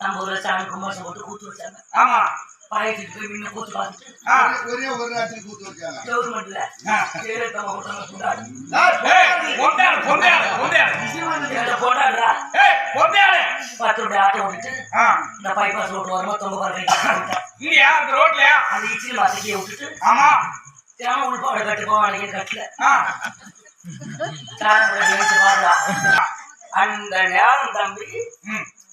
நம்ம ஊர்ல சாமி கும்பாசம் போட்டு கூத்து வச்சாங்க. ஆமா. பாயத்துக்கு போய் முன்ன கூத்து பார்த்துட்டு. ஆ, ஒரே ஒரு ராத்திரி கூத்து வச்சாங்க. கவர்மெண்ட்ல. ஆ. ஜெயலலிதா கொண்டாடு. ஏய், பொந்தாடு. பத்து ரூபாய் ஆட்டோ ஓடிட்டு ஆ, இந்த பைபாஸ் ரோட்டு வரமா தொங்க பாருங்க இந்த ரோட்லயா? அந்த இட்லி மாசத்தையே விட்டுட்டு ஆமா. தினம் உள்பாடு கட்டு போவாங்க கட்டல. அந்த நேரம் தம்பி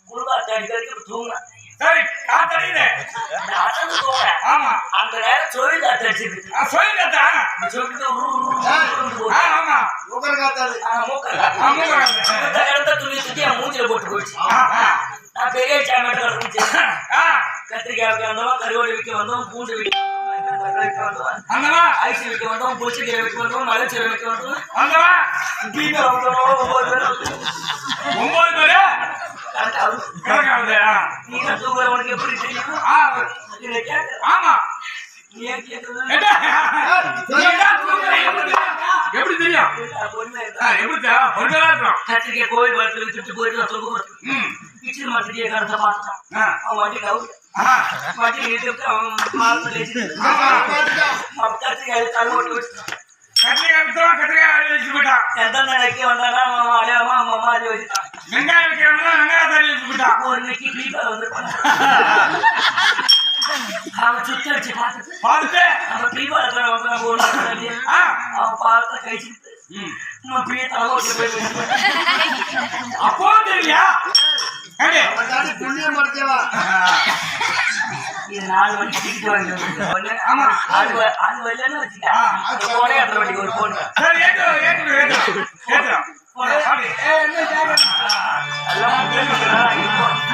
குருவாத்த அடிக்கடிக்கு தூங்கினேன் சரி, காத்தடியுது. நான் அசந்து போறேன் ஆமா. அந்த நேரம் சொல்லி காத்து அடிச்சுக்கிட்டு ஆ, சொல்லுங்கத்தா. சொல்லிட்டு ஆமா. உக்கர காத்தாது ஆமா, அந்த இடத்த துணி சுத்தி என் மூஞ்சில போட்டு போயிடுச்சு. நான் பெரிய சாமியாட்ட இருந்துச்சு ஆ, கத்திரிக்காய் விற்க வந்தோம் கருவாடு விற்க வந்தோம் பூண்டு விற்க வந்தோம் அந்தமா, ஐஸ் விற்க வந்தோம் புளிச்சக்கீரை விற்க வந்தோம் மலைச்சீரை விற்க வந்தோம் அந்தமா. கீழே வந்தோம் ஒவ்வொரு பேரும் ஒன்பது பேரு? ஆ. நீ தூங்குற உனக்கு எப்படி தெரியும் இதை கேட்க ஆமா. நீ? எப்படி தெரியும்? பொறுமையா கோவில் போயிட்டு. கிச்சன் மாத்திரியை கடத்த அவன் அவன் மாதத்துல கத்திரிக்காய் தலை ஓட்டி கத்திரிக்காய் கத்திரிக்காய் போயிட்டான். எந்த நிலைக்கு வந்தானா அவன் அவன் வச்சுட்டான் வெங்காயம் வெங்காயத்தை அள்ளி வச்சுட்டு போயிட்டான். ஒரு இன்னைக்கு பீப்பர் வந்து அவன் சுத்தி அடிச்சு பார்த்துட்டு பார்த்துட்டு, நம்ம பீப்பர் வந்து நம்ம ஒரு அவன் பார்த்த கழிச்சுட்டு. நம்ம பிரிய தலை ஓட்டி போயிட்டு அப்போ தெரியலையா? புண்ணியம் படுத்தவா இது நாலு மணிக்கு டிக்கெட் வாங்கி ஆமா. அது அது வரலன்னு வச்சுக்க ஒரு போன் சரி, ஏத்துறோம், ஏத்துறோம், ஏத்துறோம். por las áreas. Alam mo, hindi na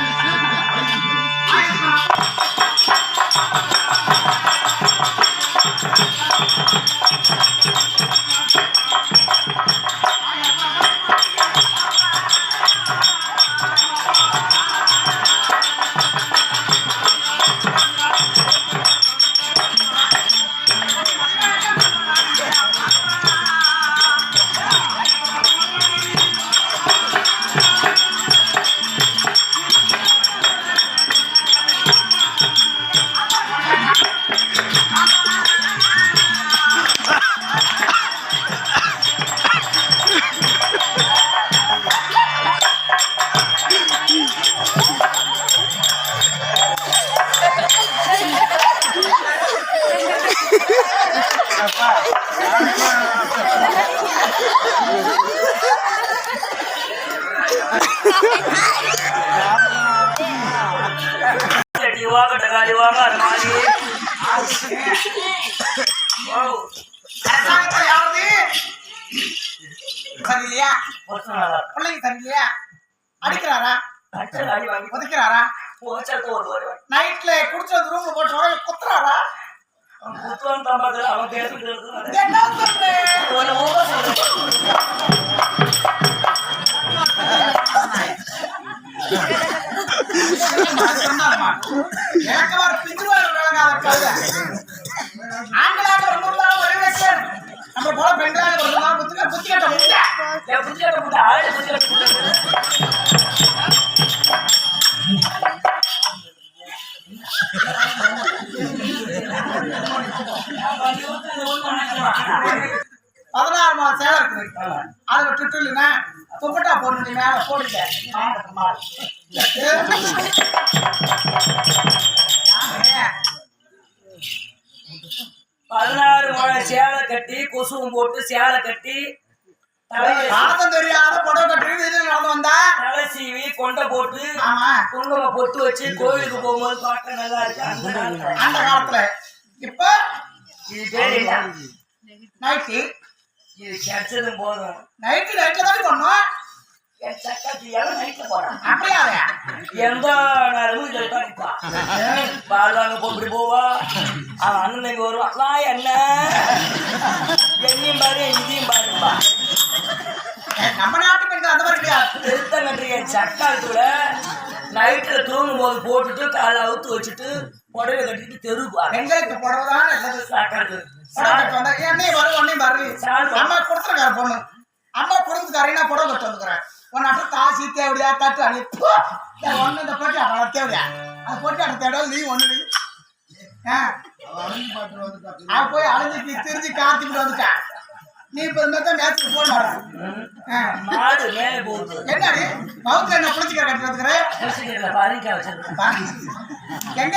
பர்சனலா பிள்ளைங்க சரியில்லையா அடிக்கிறாரா உதைக்கிறாரா நைட்ல குடிச்சு வந்து ரூம்ல போட்டு உடனே குத்துறாரா தாம்பாது அவன் பேசிட்டு நம்ம போல பெண்களாக புத்தி கட்ட முடியல புத்தி கட்ட முடியல புத்தியாட்ட புத்த ஆளு புத்தியாட்ட வச்சு கோயிலுக்கு போகும்போது பார்க்க நல்லா இருக்கு. அந்த காலத்துல. அந்த காலத்துல. இப்ப இது பேர் நைட்டு. இது கிடைச்சதும் போதும் நைட்டு நைட்டு தான் பண்ணும். என் போறான் அப்படியாவே எந்த நேரமும் இதில் தான் நிற்பான். பால் வாங்க போ இப்படி போவா. அவன் அண்ணன் வருவான். நான் என்ன? என்னையும் பாரு இதையும் பாருப்பா. நம்ம நாட்டு பெண்கள் அந்த மாதிரி கிடையாது. திருத்தங்கட்டுக்கு என் சக்காலத்துல நைட்டில் தூங்கும் போது போட்டுட்டு காலை அவுத்து வச்சுட்டு புடவை கட்டிட்டு தெருப்பா பெண்களுக்கு புடவை தான் நல்லது சாக்காடு. புடவை கட்டு வந்தா என்னையும் வரும் உன்னையும் வரு அம்மா கொடுத்துருக்காரு பொண்ணு. அம்மா கொடுத்துருக்காரு நான் புடவை கட்டு வந்துக்கிறேன். உன்னாட்ட தாசி தேவடியா தட்டு அணி. ஒண்ணு இந்த போட்டி அட தேவடியா? அது போட்டி அட தேட நீ ஒண்ணு ஆ. போய் அலைஞ்சு திரிஞ்சு காத்திட்டு வந்துட்டா. நீ இப்ப இந்த தான் மேட்ச் ஆ. மாடு மேலே போகுது. என்னடி மவுத்துல என்ன புடிச்சுக்கிற கட்டி வந்துக்கிற குடிச்சிக்கல பறிக்க வச்சிருக்கேன். எங்க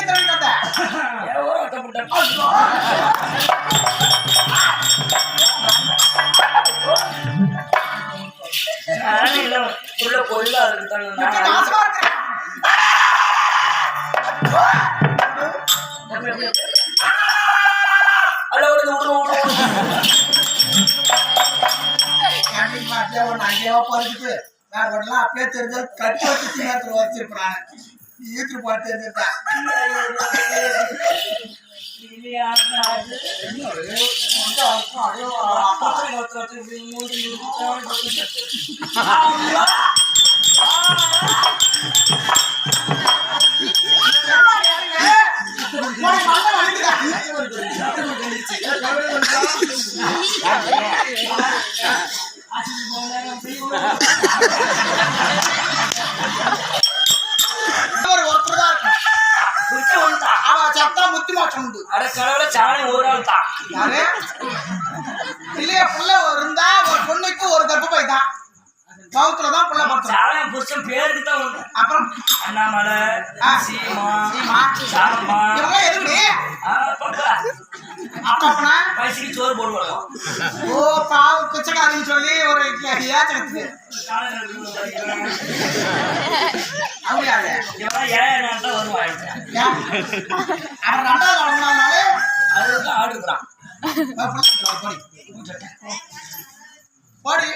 அணில உள்ள கொள்ளா எப்படி இருக்கு நாசமா இருக்கிற அல்ல விடுது விடுது விடுது மாட்டியா ஒண்ணு அங்கேயோ பறிச்சுட்டு வேற ஒண்ணெல்லாம் அப்படியே தெரிஞ்சு கட்டி வச்சு சீனத்துல வச்சிருப்பான் ஈத்துட்டு போட்டு தெரிஞ்சுட்டா ஒரு மாற்றம் உண்டு தான். இல்லையா புள்ள இருந்தா ஒரு பொண்ணுக்கு ஒரு தப்பு தான் பௌத்துல தான் புள்ள படுத்துறோம் அப்புறம்? அண்ணாமலை. சீமா சீமா. சாரம்மா. இவங்க எதுக்குடி ஆ, பாப்பா. அப்பா பைசைக்கு சோறு போடுவாங்க ஓ பாவு பிச்சைக்காரின்னு சொல்லி ஒரு ஏச்சத்துக்கு அப்படியா இவன் ஏன் தான்? அவன் ரெண்டாவது ஆடுகிறான் பாடு.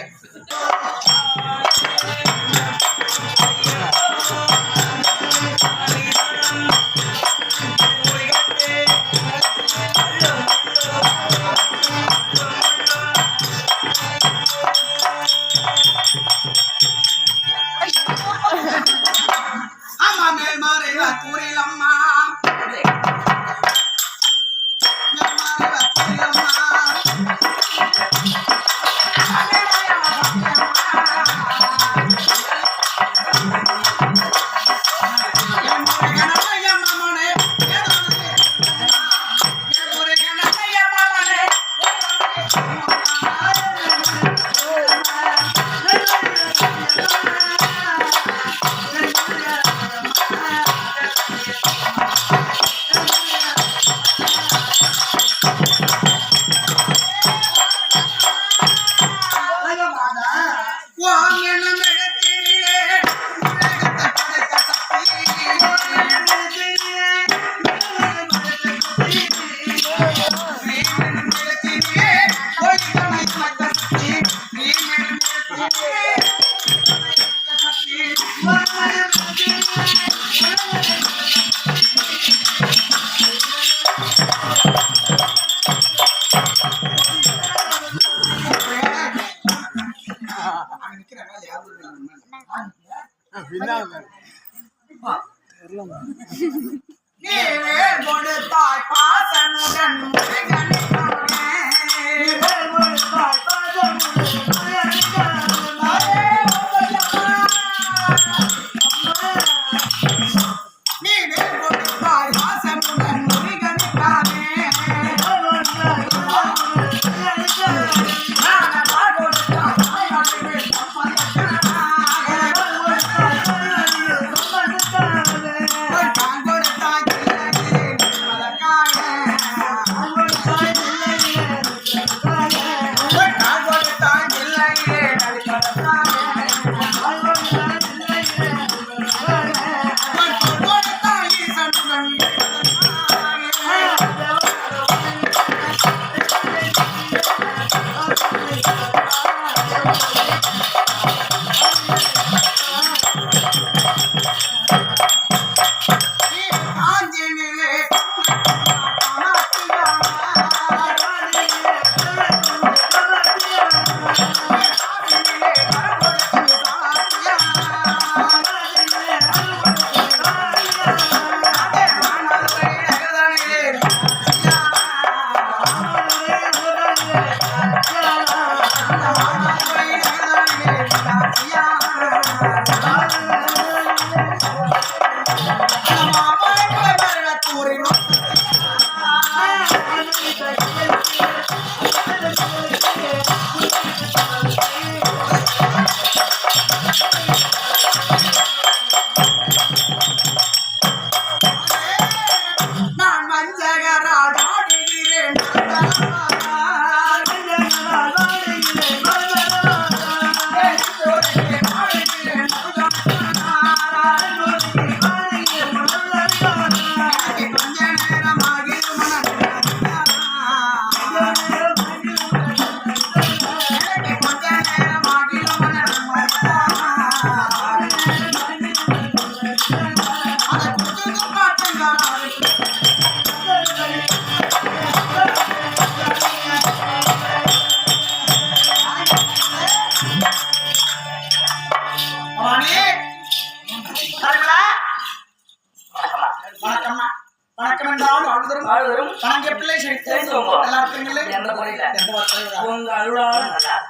உங்க அருளால.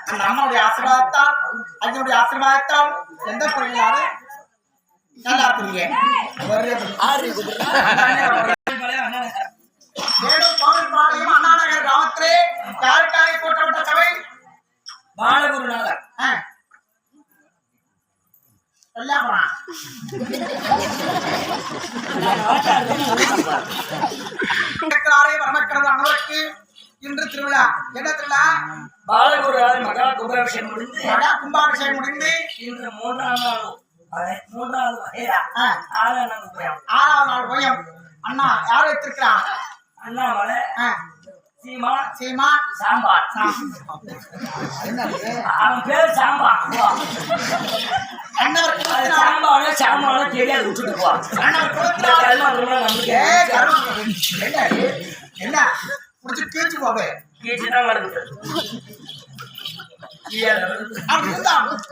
அந்த அம்மாவுடைய ஆசீர்வாதத்தால் அதனுடைய ஆசீர்வாதத்தால் எந்த குறையிலாத நல்லா கிராமத்திலே யாருக்காக போற்றப்பட்ட சபை பாலகுருநாதர் பரமக்கடவுள் அனைவருக்கு இன்று திருவிழா. என்ன திருவிழா? பாலகுருநாதர் மகா கும்பாபிஷேகம் முடிந்து மகா கும்பாபிஷேகம் முடிந்து இன்று மூன்றாம் நாள் மூன்றாவது வகையா ஆறாம் நாள் உபயம் ஆறாவது நாள் ஓயம் அண்ணா யார் அண்ணாமலை ஆ, சீமா சீமா சாம்பார். அவன் பேர் சாம்பார். அண்ணவர் சாம்பானோ சாம்பானோ தெரியாது விட்டுட்டு போ. ஏ கருமம். என்ன? முடிச்சு கீழ்ச்சி போவே கீச்சுதான் வருது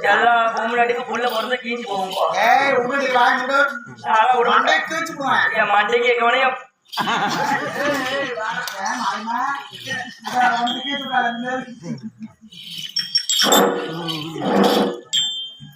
எல்லா பொம்பளாட்டிக்கும் புள்ள பிறந்த கீச்சு போகும். ஏய் நான் விட மண்டை. கீழ்ச்சி போவேன் என் வந்து கீழ்ச்சி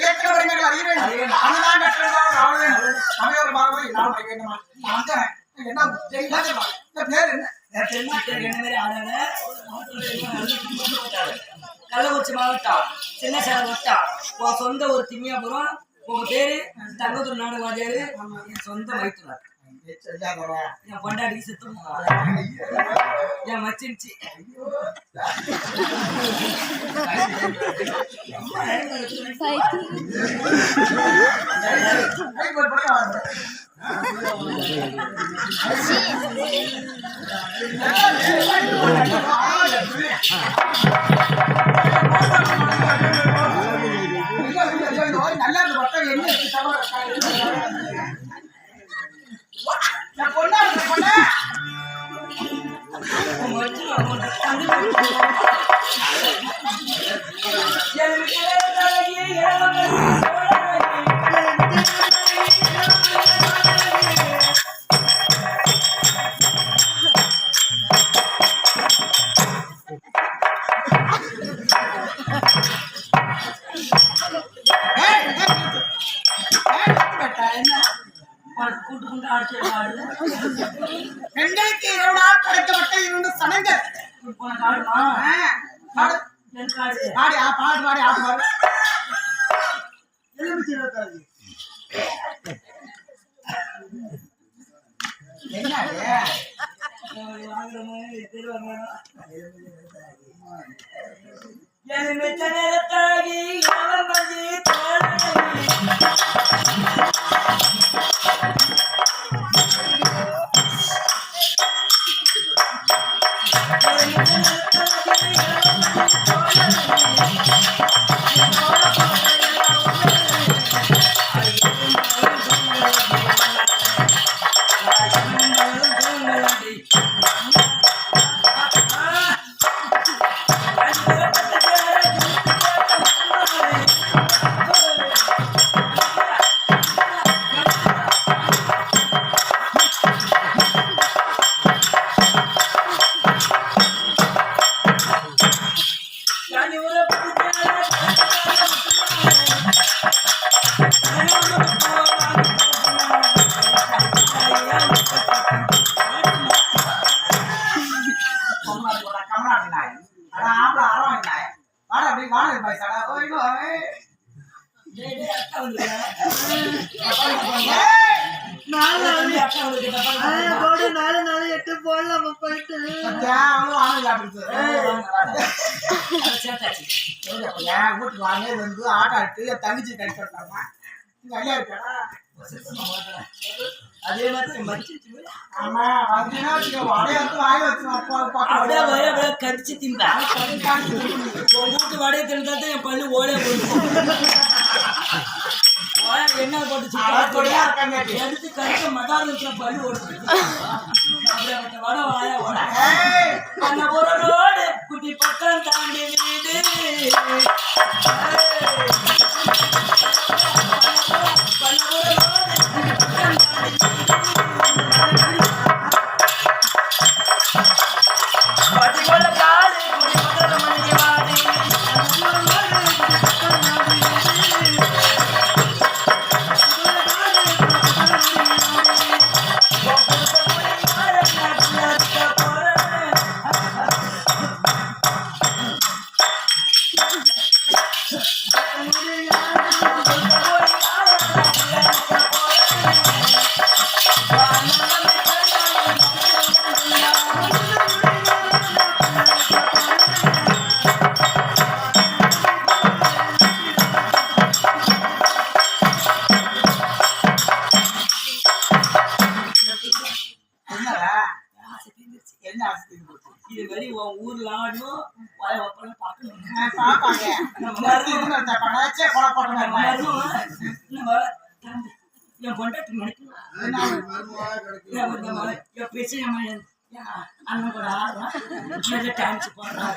கற்றவர்கள் ஆள வேண்டும். தமிழர் பார்வை நான் வேண்டுமா? வந்தேன். என்ன பேர் என்ன? கள்ளக்குறிச்சி மாவட்டம் சின்ன சேலம் வட்டம் உன் சொந்த ஒரு திம்மியாபுரம் உங்க பேரு தங்கத்தூர் நாடு வாத்தியாரு என் சொந்த மைத்துனர். என் பொண்டாடி சுத்தம் என் மச்சின்ச்சி கை போட்டு பெண்களுக்கு இரவு நாள் படைக்கப்பட்ட இரண்டு சனங்கள் பாடு. பாடி. பாடு எலுமிச்சை இருபத்தாறு. வந்துருக்கு, தப்பா நாலு நினைக்காத. போடு நாலு நாலு எட்டு போடலாமா போயிட்டு அப்படி வாங்க, வீட்டுக்கு வாங்க வந்து ஆட்டாட்டு தங்கச்சி கட்டி கொடுத்தாமா இங்க இருக்காடா அதே மாதிரி கடிச்சு திம்பேன். உன் வீட்டு வடையை தின்னுதான் என் பல்லு ஓலையை ஓலை என்ன போட்டு அடக்கொடியா சுத்தம் இருக்காங்க. எடுத்து கடிச்ச மதார் இருக்கிற பல்லு ஓடுது அப்படியே வடை வாய ஓட ஏய் அந்த ஒரு ரோடு குட்டி பக்கம் தாண்டி வீடு பேச்சு என் மகன், என் அண்ணன் கூட ஆடுறான் டான்ஸ் போடுறான்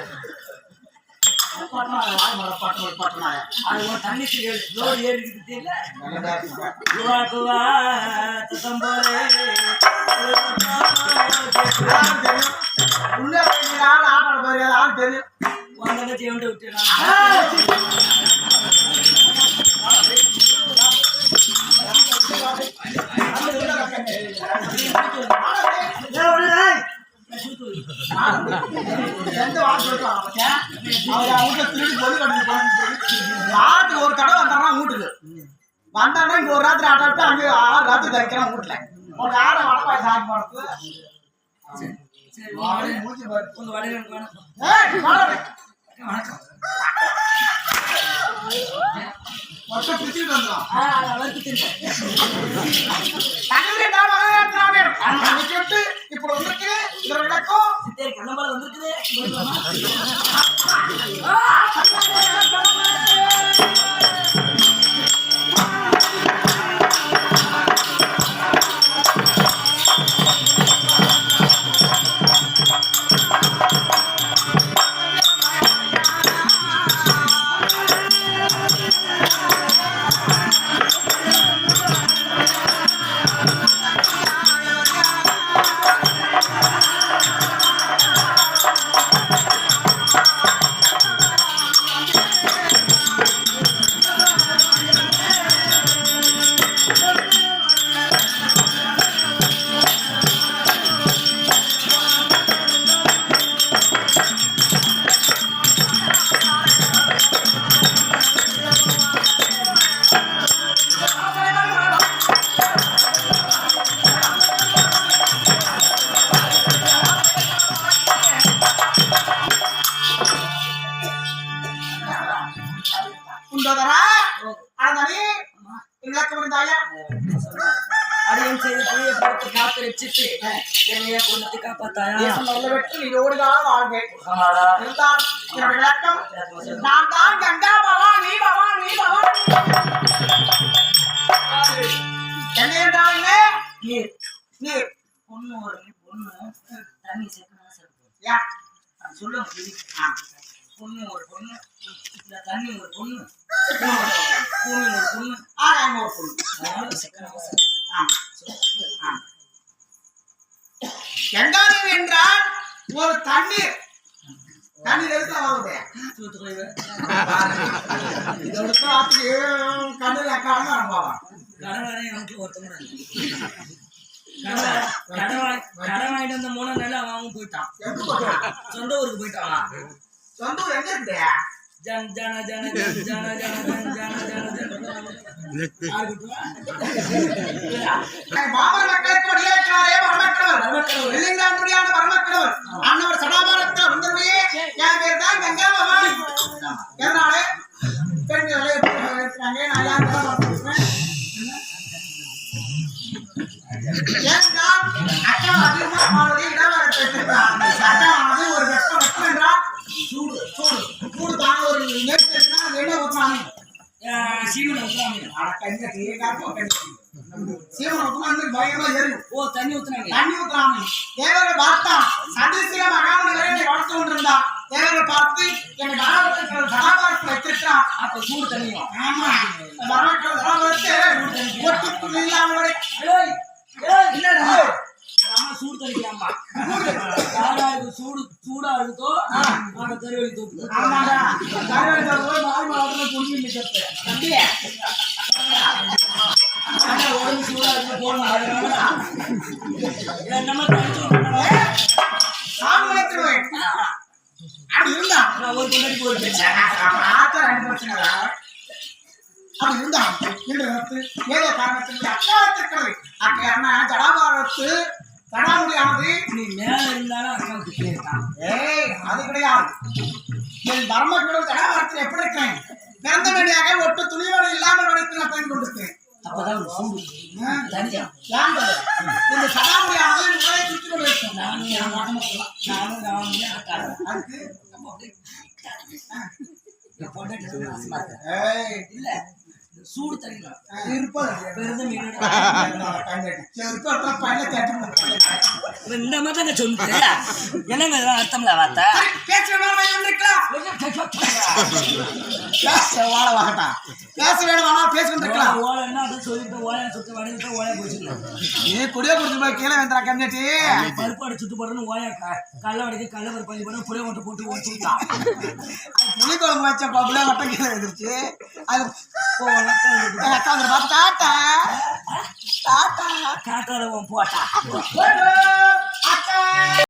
உள்ள ஆள் ஆள் தெரியும். வந்தங்க தேவண்ட விட்டுறான் ராத்திரி ஒரு கடை வந்தானா வீட்டுக்கு வந்தானா இங்க ஒரு ராத்திரி ஆட்டோ விட்டு அங்கே ஆறு ராத்திரி தைக்கிறான் வீட்டுல ஒரு யாரை வடப்பாய் சரி வாடி மூஞ்சி பாரு. வணக்கம். விட்டு இப்ப வந்துருக்கு இதுல விளக்கம் கண்ணம்பால வந்திருக்குது விளக்கம் நான் தான் கங்கா பவானி பவானி பவானி என்ன நீர் நீர் பொண்ணு ஒரு பொண்ணு தண்ணி சேர்க்கணும் சேர்க்கணும் யா பொண்ணு ஒரு பொண்ணு தண்ணி ஒரு பொண்ணு பூமி ஒரு பொண்ணு ஆகாயம் ஒரு பொண்ணு அதனால சிக்கனம் ஆ. ஆ. என்றால் ஒரு தண்ணீர். தண்ணீர் எடுத்தா வரக்கூடிய கண்ணுல கடமை அனுபவம் கடவுளே எனக்கு ஒருத்தவங்க கடன் வாங்கிட்டு வந்த மூணு நாள் அவன் போயிட்டான். சொந்த ஊருக்கு போயிட்டான். சொந்த ஊர் எங்க இருக்கியா ஜன ஜன ஜன ஜன ஜன ஜன ஜன ஜன ஜன ஜன மக்களுக்கு வழியாற்றினாரே பரமக்கடவுள் வெள்ளிங்காம்படியான சூடு சூடா அழுத்தோ ஆனா கருவேலி தூக்கு. ஆமாடா. மாவட்டத்துல புடிஞ்சு நிக்கிறது தம்பி ஆனா உடம்பு சூடா நான் மாத்திருவேன் அது இருந்தா நான் ஒரு முன்னாடி போயிட்டேன் ஆத்தர் அனுப்பிச்சுங்களா அது இருந்தா என்று ஏதோ அக்கா அக்காலத்திற்கு அக்கா அண்ணா ஜடாபாரத்து தடாமுடியானது நீ மேல இருந்தாலும் அக்கம் கிட்டே இருக்கான் ஏய் அது கிடையாது. என் தர்மக்குழு தடாமரத்தில் எப்படி இருக்கேன்? பிறந்த வேண்டியாக ஒட்டு துணியோடு இல்லாமல் வரைக்கும் நான் பயன் கொண்டிருக்கேன் அப்பதான் சவுண்டு தனியா? இந்த சடாமுடியானது நிறைய சுற்றி கொண்டு இருக்கேன் நானும் என் உடம்பு நானும் நானும் அதுக்கு? பொண்டாட்டி இல்ல. சூடு தண்ணி இந்த மாதிரி தாங்க சொல்லுங்க என்னங்க இதெல்லாம் அர்த்தம்ல வார்த்தை வாழ வாட்டா பேச வேணுமானா பேசிருக்கலாம் ஓலை என்ன அதை சொல்லிட்டு ஓலை சுத்து வடிஞ்சிட்டு ஓலையை போச்சுக்கலாம் நீ குடியா கீழே வந்துடா கம்மியாட்டி பருப்பு அடி சுட்டு போடுறேன்னு ஓலையா கல்ல வடிக்க கல்ல பருப்பு அடி போட்டு ஓடிச்சுட்டான் புளி குழம்பு வச்ச புளிய மட்டும் கீழே வந்துருச்சு அது அக்கா வந்துருப்பா தாத்தா தாத்தா போட்டா